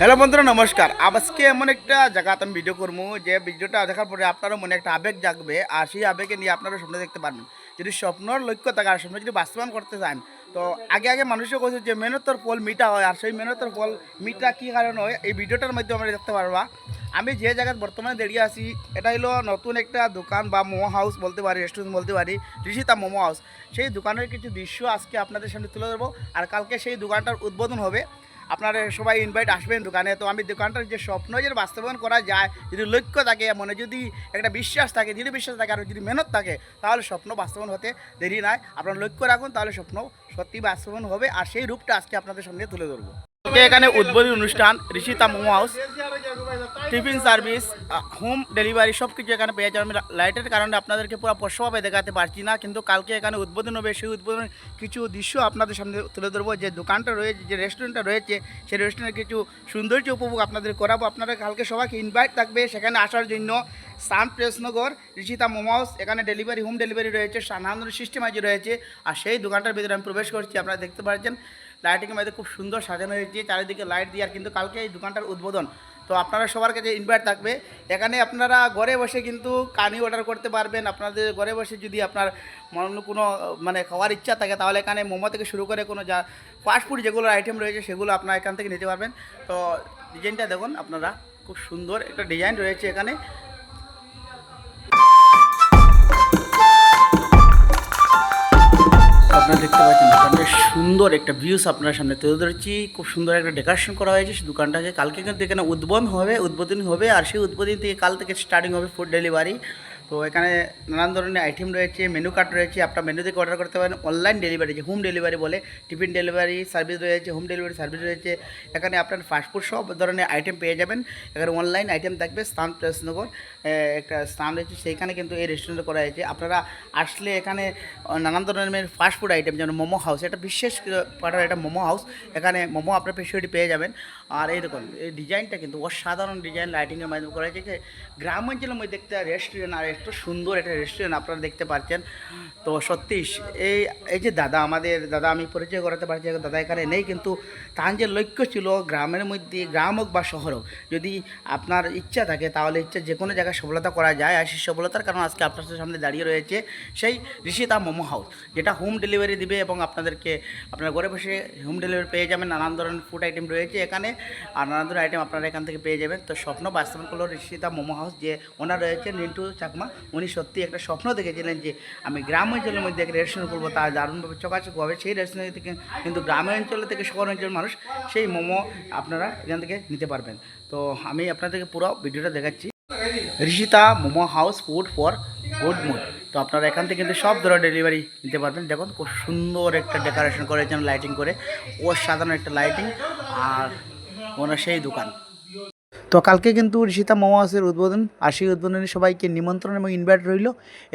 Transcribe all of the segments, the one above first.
Hello বন্ধুরা, নমস্কার। আজকে এমন একটা জায়গাতে আমি ভিডিও করব, যে ভিডিওটা দেখার পরে আপনারও মনে একটা আবেগ জাগবে, আর সেই আবেগে নিয়ে আপনারা স্বপ্ন দেখতে পারবেন। যদি স্বপ্নর লক্ষ্য থাকে, আর স্বপ্ন যদি বাস্তবায়ন করতে চান, তো আগে আগে মানুষে কৈছে যে মেহনতর ফল মিটা হয়, আর সেই মেহনতর ফল মিটা কী কারণ হয়, এই ভিডিওটার মাধ্যমে আমরা দেখতে পারবা। আমি যে জায়গায় বর্তমানে দাঁড়িয়ে আছি, এটা হলো নতুন একটা দোকান বা মোমো হাউস বলতে পারি, রেস্টুরেন্ট বলতে পারি, ঋষিতা মোমো হাউস। সেই দোকানের কিছু দৃশ্য আজকে আপনাদের সামনে তুলে ধরবো, আর কালকে সেই দোকানটার উদ্বোধন হবে। আপনারা সবাই ইনভাইট আসবেন দোকানে। তো আমি দোকানটার যে স্বপ্ন যে বাস্তবায়ন করা যায়, যদি লক্ষ্য থাকে, মনে যদি একটা বিশ্বাস থাকে, দৃঢ় বিশ্বাস থাকে আর যদি মেহনত থাকে, তাহলে স্বপ্ন বাস্তবায়ন হতে দেরি নাই আপনারা লক্ষ্য রাখুন, তাহলে স্বপ্ন সত্যি বাস্তবায়ন হবে, আর সেই রূপটা আজকে আপনাদের সামনে তুলে ধরবো। এখানে উদ্বোধনী অনুষ্ঠান, Rishita momo house. Tiffin service home delivery সব কিছু এখানে পেয়ে যাবেন। আমি লাইটের কারণে আপনাদেরকে পুরো স্পষ্টভাবে দেখাতে পারছি না, কিন্তু কালকে এখানে উদ্বোধন হবে। সেই উদ্বোধনের কিছু দৃশ্য আপনাদের সামনে তুলে ধরবো। যে দোকানটা রয়েছে, যে রেস্টুরেন্টটা রয়েছে, সেই রেস্টুরেন্টের কিছু সৌন্দর্য উপভোগ আপনাদের করাবো। আপনারা কালকে সবাইকে ইনভাইট থাকবে সেখানে আসার জন্য। সান প্রেসনগর ঋষিতা মোমাউস এখানে ডেলিভারি হোম ডেলিভারি রয়েছে সাধারণ সিস্টেম আজ রয়েছে। আর সেই দোকানটার ভিতরে আমি প্রবেশ করছি, আপনারা দেখতে পাচ্ছেন। লাইটিংয়ের মধ্যে খুব সুন্দর সাজানো হয়েছে, চারিদিকে লাইট দিয়ে। আর কিন্তু কালকে এই দোকানটার উদ্বোধন। তো আপনারা সবার কাছে ইনভাইট থাকবে। এখানে আপনারা ঘরে বসে কিন্তু কানি অর্ডার করতে পারবেন। আপনাদের ঘরে বসে যদি আপনার মন কোনো মানে খাওয়ার ইচ্ছা থাকে, তাহলে এখানে মোমো থেকে শুরু করে কোনো যা ফাস্টফুড যেগুলো আইটেম রয়েছে, সেগুলো আপনারা এখান থেকে নিতে পারবেন। তো ডিজাইনটা দেখুন, আপনারা খুব সুন্দর একটা ডিজাইন রয়েছে এখানে। আপনারা দেখতে পাচ্ছেন সুন্দর একটা ভিউস আপনার সামনে তুলে ধরেছি। খুব সুন্দর একটা ডেকোরেশন করা হয়েছে। দোকানটাকে কালকে কিন্তু এখানে উদ্বোধন হবে, উদ্বোধনী হবে, আর সেই উদ্বোধন থেকে কাল থেকে স্টার্টিং হবে ফুড ডেলিভারি তো এখানে নানান ধরনের আইটেম রয়েছে মেনু কার্ড রয়েছে, আপনার মেনু থেকে অর্ডার করতে পারেন অনলাইন ডেলিভারি যে হোম ডেলিভারি বলে টিফিন ডেলিভারি সার্ভিস রয়েছে হোম ডেলিভারি সার্ভিস রয়েছে, এখানে আপনার ফাস্টফুড সব ধরনের আইটেম পেয়ে যাবেন, এখানে অনলাইন আইটেম থাকবে, স্থান প্রেসনগর একটা স্থান রয়েছে, সেইখানে কিন্তু এই রেস্টুরেন্ট করা হয়েছে, আপনারা আসলে এখানে নানান ধরনের ফাস্টফুড আইটেম যেমন মোমো হাউস এটা বিশেষ পাঠার একটা মোমো হাউস এখানে মোমো আপনার ফেসিলিটি পেয়ে যাবেন আর এই এই ডিজাইনটা কিন্তু অসাধারণ ডিজাইন লাইটিংয়ের মাধ্যমে করা হয়েছে। গ্রাম অঞ্চলের মধ্যে একটা রেস্টুরেন্ট আর এত সুন্দর একটা রেস্টুরেন্ট আপনারা দেখতে পাচ্ছেন। তো সত্যি, এই এই যে দাদা আমাদের, দাদা আমি পরিচয় করাতে পারছি, দাদা এখানে নেই, কিন্তু তার যে লক্ষ্য ছিল গ্রামের মধ্যে, গ্রাম হোক বা শহর হোক, যদি আপনার ইচ্ছা থাকে, তাহলে ইচ্ছা যে কোনো জায়গায় সফলতা করা যায়, আর সেই সফলতার কারণ আজকে আপনার সামনে দাঁড়িয়ে রয়েছে সেই ঋষিতা মোমো হাউস, যেটা হোম ডেলিভারি দিবে এবং আপনাদেরকে, আপনার ঘরে বসে হোম ডেলিভারি পেয়ে যাবেন। নানান ধরনের ফুড আইটেম রয়েছে এখানে। আর নানান ধরনের আইটেম আপনারা এখান থেকে পেয়ে যাবেন। তো স্বপ্ন বাস্তবায়ন করল ঋষিতা মোমো হাউস যে ওনার রয়েছে নিন্টু চাকমা, উনি সত্যি একটা স্বপ্ন দেখেছিলেন যে আমি গ্রাম অঞ্চলের মধ্যে একটা রেস্টুরেন্ট করব তা দারুণভাবে চকাচক হবে। সেই রেস্টুরেন্ট থেকে কিন্তু গ্রামের অঞ্চল থেকে শহর অঞ্চলের মানুষ সেই মোমো আপনারা এখান থেকে নিতে পারবেন। তো আমি আপনাদেরকে পুরো ভিডিওটা দেখাচ্ছি। Rishita momo house food for good mood তো আপনারা এখান থেকে কিন্তু সব ধরনের ডেলিভারি নিতে পারবেন। দেখুন, খুব সুন্দর একটা ডেকোরেশন করেছেন লাইটিং করে। ও সাধারণ একটা লাইটিং আর ওনার সেই দোকান। তো কালকে কিন্তু ঋষিতা মোমাসের উদ্বোধন, আর সেই উদ্বোধনে সবাইকে নিমন্ত্রণ এবং ইনভাইট রইল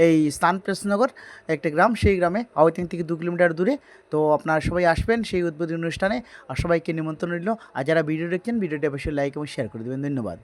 এই স্থান প্রেসনগর একটা গ্রাম। সেই গ্রামে আওয়াতিং থেকে দু কিলোমিটার দূরে। তো আপনারা সবাই আসবেন সেই উদ্বোধনী অনুষ্ঠানে, আর সবাইকে নিমন্ত্রণ রইল। আর যারা ভিডিও দেখছেন, ভিডিওটি অবশ্যই লাইক এবং শেয়ার করে দেবেন। ধন্যবাদ।